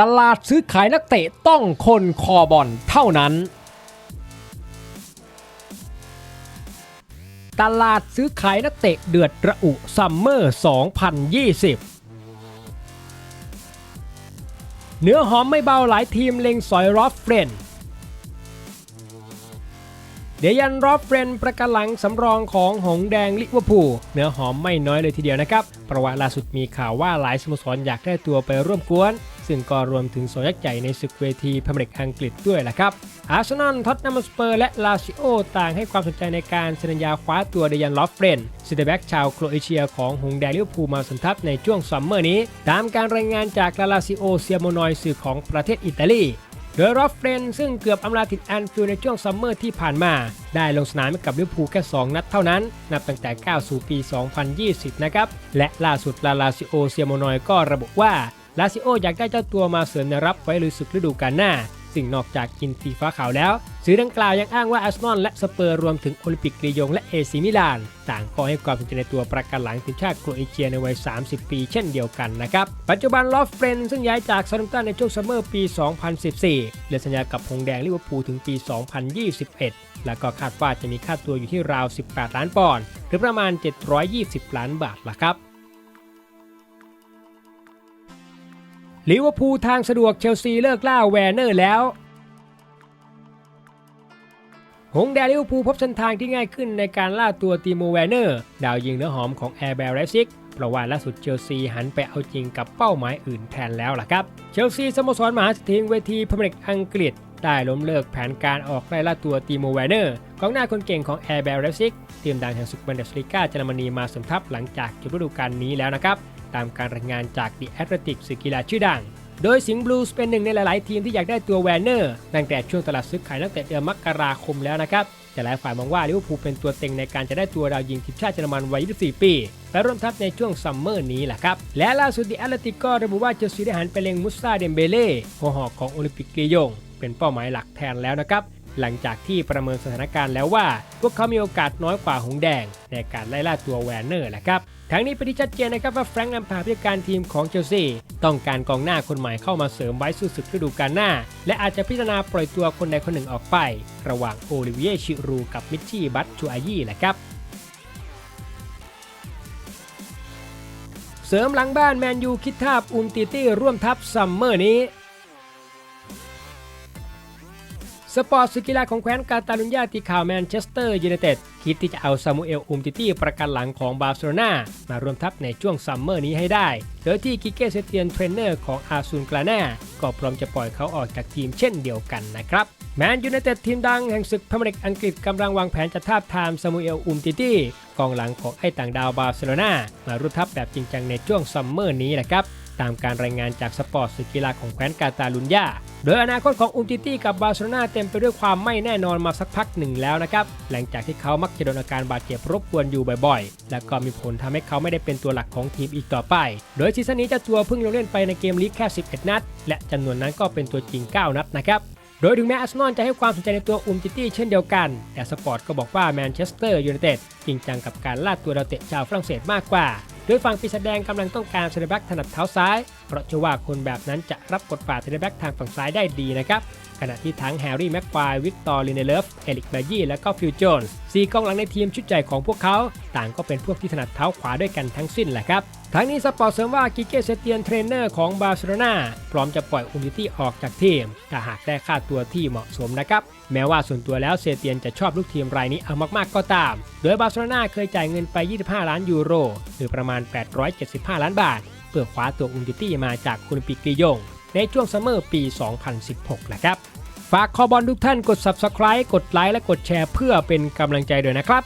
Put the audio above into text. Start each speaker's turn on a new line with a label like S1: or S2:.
S1: ตลาดซื้อขายนักเตะต้องคนคอบอลเท่านั้น ตลาดซื้อขายนักเตะเดือดระอุซัมเมอร์ 2020 เนื้อหอมไม่เบาหลายทีมเล็งสอยรอฟเฟรนเดยันรอฟเฟรนประกันหลังสำรองของหงแดงลิเวอร์พูลเนื้อหอมไม่น้อยเลยทีเดียวนะครับ ประวัติล่าสุดมีข่าวว่าหลายสโมสรอยากได้ตัวไปร่วมกวน ซึ่งก็รวมถึงสองยักษ์ใหญ่ในศึกเวทีพรีเมียร์ลีกอังกฤษด้วยแหละครับ อาร์เซนอล ท็อตแนมสเปอร์ และลาซิโอต่างให้ความสนใจในการเซ็นสัญญาคว้าตัวเดยันลอฟเฟรนซิเตแบ็กชาวโครเอเชียของหงแดงลิเวอร์พูลมาสมทับในช่วงซัมเมอร์นี้ ตามการรายงานจากลาลาซิโอเซียโมนอยสื่อของประเทศอิตาลีโดยรอฟเฟรนซึ่งเกือบอำลาติดแอนฟิลในช่วงซัมเมอร์ที่ผ่านมา ได้ลงสนามกับลิเวอร์พูลแค่ 2 นัดเท่านั้น นับตั้งแต่ก้าวสู่ปี 2020 นะครับ และล่าสุดลาลาซิโอเซียโมนอยก็ระบุว่า ลาซิโออยากได้เจ้าตัวมาเสริมในรับไว้ลุยศึกฤดูกาลหน้าซึ่งนอกจากกินฟีฟ้าขาวแล้ว สื่อดังกล่าวยังอ้างว่าอาร์เซนอลและสเปอร์รวมถึงโอลิมปิกลียงและเอซิมิลาน ต่างก็ให้ความสนใจในตัวประกันหลังทีมชาติโครเอเชียในวัย 30 ปีเช่นเดียวกันนะครับ ปัจจุบันลอฟเฟรนซึ่งย้ายจากซาร์ตัมตันในช่วงซัมเมอร์ปี 2014เหลือสัญญากับหงแดงลิเวอร์พูลถึงปี 2021 แล้วก็คาดว่าจะมีค่าตัวอยู่ที่ราว 18 ล้านปอนด์หรือประมาณ 720 ล้านบาทละครับ ลิเวอร์พูลทางสะดวกเชลซีเลิกล่าแวร์เนอร์แล้ว หงแดลิเวอร์พูลพบเส้นทางที่ง่ายขึ้นในการล่าตัวตีโมแวร์เนอร์ ดาวยิงเนื้อหอมของแอร์เบลเลซิกเพราะว่าล่าสุดเชลซีหันไปเอาจริงกับเป้าหมายอื่นแทนแล้วล่ะครับ เชลซีสโมสรมหาเศรษฐีเวทีพรีเมียร์ลีกอังกฤษได้ล้มเลิกแผนการออกไล่ล่าตัวตีโมแวร์เนอร์กองหน้าคนเก่งของแอร์เบลเลซิกทีมดังแห่งศึกบันเดสลีกาเยอรมนีมาสมทับหลังจากจบฤดูกาลนี้แล้วนะครับ ตามการรายงานจากดิแอตเลติกสื่อกีฬาชื่อดัง โดยสิงห์บลูส์เป็นหนึ่งในหลาย ๆ ทีมที่อยากได้ตัวแวนเนอร์ตั้งแต่ช่วงตลาดซื้อขายตั้งแต่เดือนมกราคมแล้วนะครับแต่หลายฝ่ายมองว่าลิเวอร์พูลเป็นตัวเต็งในการจะได้ตัวดาวยิงทีมชาติเยอรมันวัย 24 ปีไปร่วมทัพในช่วงซัมเมอร์นี้แหละครับ และล่าสุดดิแอตเลติกก็ระบุว่าเชลซีได้หันไปเล็งมุสซาเดมเบเล่หัวหอกของโอลิมปิกลียง เป็นเป้าหมายหลักแทนแล้วนะครับ หลังจากที่ประเมินสถานการณ์แล้วว่า พวกเขามีโอกาสน้อยกว่าหงแดง ในการไล่ล่าตัวแวนเนอร์แหละครับ ทั้งนี้เป็นที่ชัดเจนนะครับว่าแฟรงค์แลมพาร์ดผู้จัดการทีมของเชลซีต้องการกองหน้าคนใหม่เข้ามาเสริมไว้สู้ศึกฤดูกาลหน้า และอาจจะพิจารณาปล่อยตัวคนใดคนหนึ่งออกไป ระหว่างโอลิเวียชิรูกับมิชชี่บัตชูอายี่แหละครับเสริมหลังบ้านแมนยูคิดทาบอุมติตี้ร่วมทัพซัมเมอร์นี้ สปอร์ตสกีฬาของแคว้นกาตาลุญญาตีข่าวแมนเชสเตอร์ยูไนเต็ดคิดที่จะเอาซามูเอลอุมติตี้ประกันหลังของบาร์เซโลนามาร่วมทัพในช่วงซัมเมอร์นี้ให้ได้ โดยที่กิเก้เซเตียนเทรนเนอร์ของอาซูนกลาน่าก็พร้อมจะปล่อยเขาออกจากทีมเช่นเดียวกันนะครับแมนยูไนเต็ดทีมดังแห่งศึกพรีเมียร์ลีกอังกฤษกำลังวางแผนจะทาบทามซามูเอลอุมติตี้กองหลังของไอ้ต่างดาวบาร์เซโลนามาร่วมทัพแบบจริงจังในช่วงซัมเมอร์นี้แหละครับ ตามการรายงานจากสปอร์ตสื่อกีฬาของแคว้นกาตาลุญญาโดยอนาคตของอุมติตี้กับบาร์เซโลนาเต็มไปด้วยความไม่แน่นอนมาสักพักหนึ่งแล้วนะครับ หลังจากที่เขามักจะโดนอาการบาดเจ็บรบกวนอยู่บ่อยๆ และก็มีผลทำให้เขาไม่ได้เป็นตัวหลักของทีมอีกต่อไป โดยซีซั่นนี้เจ้าตัวเพิ่งลงเล่นไปในเกมลีกแค่ 11 นัด และจำนวนนั้นก็เป็นตัวจริง 9 นัดนะครับโดยถึงแม้อาร์เซนอลจะให้ความสนใจในตัวอุมติตี้เช่นเดียวกัน แต่สปอร์ตก็บอกว่าแมนเชสเตอร์ยูไนเต็ดจริงจังกับการล่าตัวดาวเตะชาวฝรั่งเศสมากกว่า โดยฝั่งปีศาจแดงกำลังต้องการเซนเตอร์แบ็กถนัดเท้าซ้าย เพราะเชื่อว่าคนแบบนั้นจะรับบทบาเซนเตอร์แบ็กทางฝั่งซ้ายได้ดีนะครับ ขณะที่ทั้งแฮร์รี่แม็กควายวิกตอร์ลินเนเลฟเอลิกแบยี่และก็ฟิลโจนส์สี่กองหลังในทีมชุดใหญ่ของพวกเขา ต่างก็เป็นพวกที่ถนัดเท้าขวาด้วยกันทั้งสิ้นแหละครับทั้งนี้สปอร์ตเสริมว่ากิเกเซเตียนเทรนเนอร์ของบาร์เซโลนาพร้อมจะปล่อยอุมิตี้ออกจากทีมถ้าหากได้ค่าตัวที่เหมาะสมนะครับ แม้ว่าส่วนตัวแล้วเซเตียนจะชอบลูกทีมรายนี้เอามากๆก็ตาม โดยบาร์เซโลนาเคยจ่ายเงินไป 25 ล้านยูโร หรือประมาณ 875 ล้านบาท เพื่อคว้าตัวอุนติตี้มาจากโอลิมปิกลียง ในช่วงซัมเมอร์ปี 2016 นะครับ ฝากคอบอลทุกท่านกด subscribe กดไลค์และกดแชร์เพื่อเป็นกำลังใจด้วยนะครับ